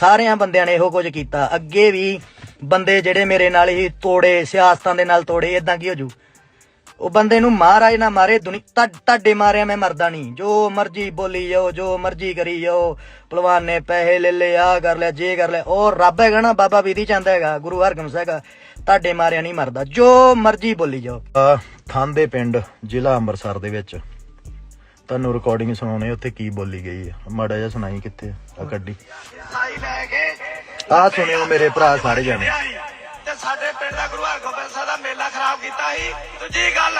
ਸਾਰਿਆਂ ਬੰਦਿਆਂ ਨੇ ਇਹੋ ਕੁਝ ਕੀਤਾ। ਅੱਗੇ ਵੀ ਬੰਦੇ ਜਿਹੜੇ ਮੇਰੇ ਨਾਲ ਹੀ ਤੋੜੇ, ਸਿਆਸਤਾਂ ਦੇ ਨਾਲ ਤੋੜੇ ਇਦਾਂ ਕੀ ਹੋ ਜੂ? ਉਹ ਬੰਦੇ ਨੂੰ ਮਹਾਰਾਜ ਨਾ ਮਾਰੇ, ਦੁਨੀ ਤੁਹਾਡੇ ਮਾਰਿਆ ਮੈਂ ਮਰਦਾ ਨਹੀਂ। ਜੋ ਮਰਜ਼ੀ ਬੋਲੀ ਜਾਓ, ਜੋ ਮਰਜ਼ੀ ਕਰੀ ਜਾਓ ਪਹਿਲਵਾਨ ਨੇ ਪੈਸੇ ਲੈ ਲਏ ਆ ਕਰ ਲਿਆ, ਜੇ ਕਰ ਲਿਆ। ਉਹ ਰੱਬ ਹੈਗਾ ਨਾ, ਬਾਬਾ ਵਿਧੀ ਚੰਦ ਹੈਗਾ, ਗੁਰੂ ਹਰਗੋਬਿੰਦ ਹੈਗਾ। ਤੁਹਾਡੇ ਮਾਰਿਆ ਨਹੀਂ ਮਰਦਾ। ਜੋ ਮਰਜ਼ੀ ਬੋਲੀ ਜਾਓ। ਥਾਂਦੇ ਪਿੰਡ ਜ਼ਿਲ੍ਹਾ ਅੰਮ੍ਰਿਤਸਰ ਦੇ ਵਿੱਚ ਤੁਹਾਨੂੰ ਰਿਕਾਰਡਿੰਗ ਸੁਣਾਉਣੇ, ਉੱਥੇ ਕੀ ਬੋਲੀ ਗਈ ਆ? ਮਾੜਾ ਜਿਹਾ ਸੁਣਾਈ ਕਿੱਥੇ ਆ? ਕੱਢੀ ਸਾਈ ਲੈ ਕੇ ਆ ਸੁਣਿਓ ਮੇਰੇ ਭਰਾ ਸਾਰੇ ਜਾਣੇ। ਤੇ ਸਾਡੇ ਪਿੰਡ ਦਾ ਗੁਰੂ ਹਰਗੋਬਿੰਦ ਸਾਹਿਬ ਦਾ ਮੇਲਾ ਖਰਾਬ ਕੀਤਾ ਸੀ। ਦੂਜੀ ਗੱਲ,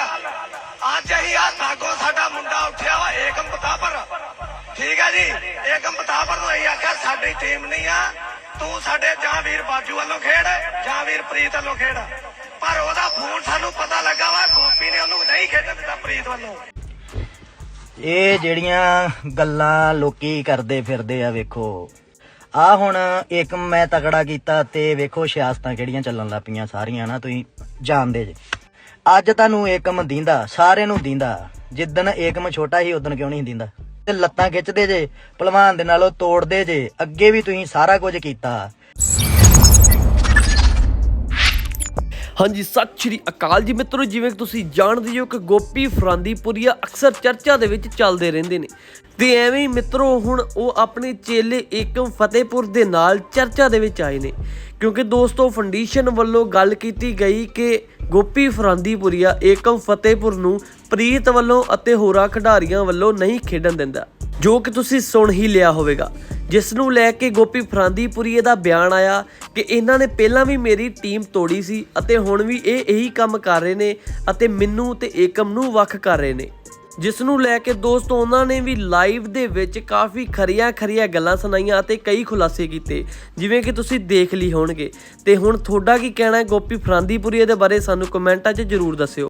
ਅੱਜ ਅਸੀਂ ਆ ਨਾਗੋ ਸਾਡਾ ਮੁੰਡਾ ਉੱਠਿਆ ਵਾ, ਏਕਮ ਪਤਾਪਰ ਠੀਕ ਹੈ ਜੀ? ਏਕਮ ਪਤਾਪਰ ਨੂੰ ਅਸੀਂ ਆਖਿਆ, ਸਾਡੀ ਟੀਮ ਨਹੀਂ ਆ। ਤੂੰ ਸਾਡੇ ਜਾਂ ਵੀਰ ਬਾਜੂ ਵੱਲੋਂ ਖੇਡ ਜਾਂ ਵੀਰ ਪ੍ਰੀਤ ਵੱਲੋਂ ਖੇਡ। ਪਰ ਉਹਦਾ ਫੋਨ ਸਾਨੂੰ ਪਤਾ ਲੱਗਾ ਵਾ, ਗੋਪੀ ਨੇ ਉਹਨੂੰ ਨਹੀਂ ਖੇਡਣ ਦਿੱਤਾ ਪ੍ਰੀਤ ਵੱਲੋਂ। ਇਹ ਜਿਹੜੀਆਂ ਗੱਲਾਂ ਲੋਕੀ ਕਰਦੇ ਫਿਰਦੇ ਆ, ਵੇਖੋ। ਆ ਹੁਣ ਇੱਕ ਮੈਂ ਤਕੜਾ ਕੀਤਾ ਤੇ ਵੇਖੋ ਸਿਆਸਤਾਂ ਕਿਹੜੀਆਂ ਚੱਲਣ ਲੱਗ ਪਈਆਂ ਸਾਰੀਆਂ ਨਾ, ਤੁਸੀਂ ਜਾਣਦੇ ਜੇ। ਅੱਜ ਤੁਹਾਨੂੰ ਏਕਮ ਦਿੰਦਾ ਸਾਰੇ ਨੂੰ ਦਿੰਦਾ। ਜਿੱਦਣ ਏਕਮ ਛੋਟਾ ਸੀ, ਉਦੋਂ ਕਿਉਂ ਨਹੀਂ ਦਿੰਦਾ? ਤੇ ਲੱਤਾਂ ਖਿੱਚਦੇ ਜੇ, ਭਲਵਾਨ ਦੇ ਨਾਲੋਂ ਤੋੜਦੇ ਜੇ, ਅੱਗੇ ਵੀ ਤੁਸੀਂ ਸਾਰਾ ਕੁਝ ਕੀਤਾ। ਹਾਂਜੀ, ਸਤਿ ਸ਼੍ਰੀ ਅਕਾਲ ਜੀ ਮਿੱਤਰੋ, ਜਿਵੇਂ ਕਿ ਤੁਸੀਂ ਜਾਣਦੇ ਹੋ ਕਿ ਗੋਪੀ ਫਰਾਂਦੀਪੁਰੀਆ ਅਕਸਰ ਚਰਚਾ ਦੇ ਵਿੱਚ ਚੱਲਦੇ ਰਹਿੰਦੇ ਨੇ। ਤੇ ਐਵੇਂ ਹੀ ਮਿੱਤਰੋ, ਹੁਣ ਉਹ ਆਪਣੇ ਚੇਲੇ ਏਕਮ ਫਤਿਹਪੁਰ ਦੇ ਨਾਲ ਚਰਚਾ ਦੇ ਵਿੱਚ ਆਏ ਨੇ। ਕਿਉਂਕਿ ਦੋਸਤੋ ਫੰਡੀਸ਼ਨ ਵੱਲੋਂ ਗੱਲ ਕੀਤੀ ਗਈ ਕਿ ਗੋਪੀ ਫਰਾਂਦੀਪੁਰੀਆ ਏਕਮ ਫਤਿਹਪੁਰ ਨੂੰ ਪ੍ਰੀਤ ਵੱਲੋਂ ਅਤੇ ਹੋਰਾਂ ਖਿਡਾਰੀਆਂ ਵੱਲੋਂ ਨਹੀਂ ਖੇਡਣ ਦਿੰਦਾ, ਜੋ ਕਿ ਤੁਸੀਂ ਸੁਣ ਹੀ ਲਿਆ ਹੋਵੇਗਾ। ਜਿਸ ਨੂੰ ਲੈ ਕੇ ਗੋਪੀ ਫਰਾਂਦੀਪੁਰੀਏ ਦਾ ਬਿਆਨ ਆਇਆ ਕਿ ਇਹਨਾਂ ਨੇ ਪਹਿਲਾਂ ਵੀ ਮੇਰੀ ਟੀਮ ਤੋੜੀ ਸੀ ਅਤੇ ਹੁਣ ਵੀ ਇਹ ਇਹੀ ਕੰਮ ਕਰ ਰਹੇ ਨੇ ਅਤੇ ਮੈਨੂੰ ਤੇ ਏਕਮ ਨੂੰ ਵੱਖ ਕਰ ਰਹੇ ਨੇ। ਜਿਸ ਨੂੰ ਲੈ ਕੇ ਦੋਸਤੋ ਉਹਨਾਂ ਨੇ ਵੀ ਲਾਈਵ ਦੇ ਵਿੱਚ ਕਾਫੀ ਖਰੀਆਂ ਖਰੀਆਂ ਗੱਲਾਂ ਸੁਣਾਈਆਂ ਅਤੇ ਕਈ ਖੁਲਾਸੇ ਕੀਤੇ, ਜਿਵੇਂ ਕਿ ਤੁਸੀਂ ਦੇਖ ਲਈ ਹੋਣਗੇ। ਤੇ ਹੁਣ ਤੁਹਾਡਾ ਕੀ ਕਹਿਣਾ ਹੈ ਗੋਪੀ ਫਰਾਂਦੀਪੁਰੀਏ ਦੇ ਬਾਰੇ ਸਾਨੂੰ ਕਮੈਂਟਾਂ 'ਚ ਜਰੂਰ ਦੱਸਿਓ।